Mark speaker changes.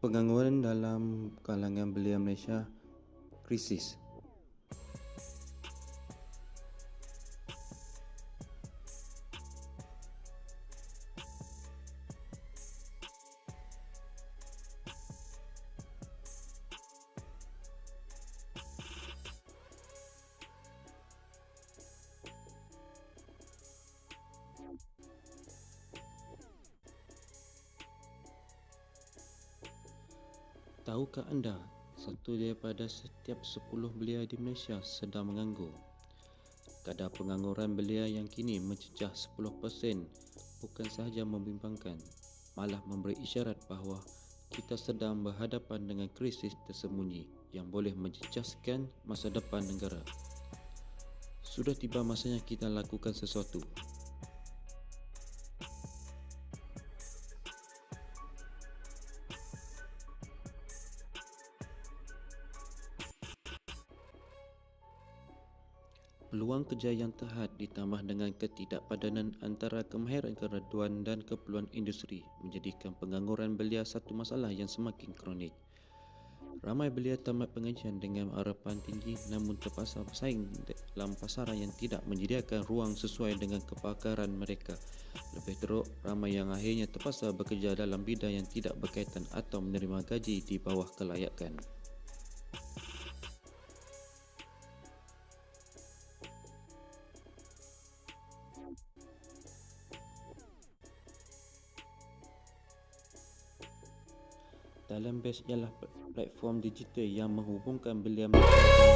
Speaker 1: Pengangguran dalam kalangan belia Malaysia krisis. Tahukah anda, satu daripada setiap 10 belia di Malaysia sedang menganggur. Kadar pengangguran belia yang kini mencecah 10% bukan sahaja membimbangkan, malah memberi isyarat bahawa kita sedang berhadapan dengan krisis tersembunyi yang boleh menjejaskan masa depan negara. Sudah tiba masanya kita lakukan sesuatu. Peluang kerja yang terhad ditambah dengan ketidakpadanan antara kemahiran keraduan dan keperluan industri menjadikan pengangguran belia satu masalah yang semakin kronik. Ramai belia tamat pengajian dengan harapan tinggi namun terpaksa bersaing dalam pasaran yang tidak menyediakan ruang sesuai dengan kepakaran mereka. Lebih teruk, ramai yang akhirnya terpaksa bekerja dalam bidang yang tidak berkaitan atau menerima gaji di bawah kelayakan. dalam base ialah platform digital yang menghubungkan beliau dengan beliau.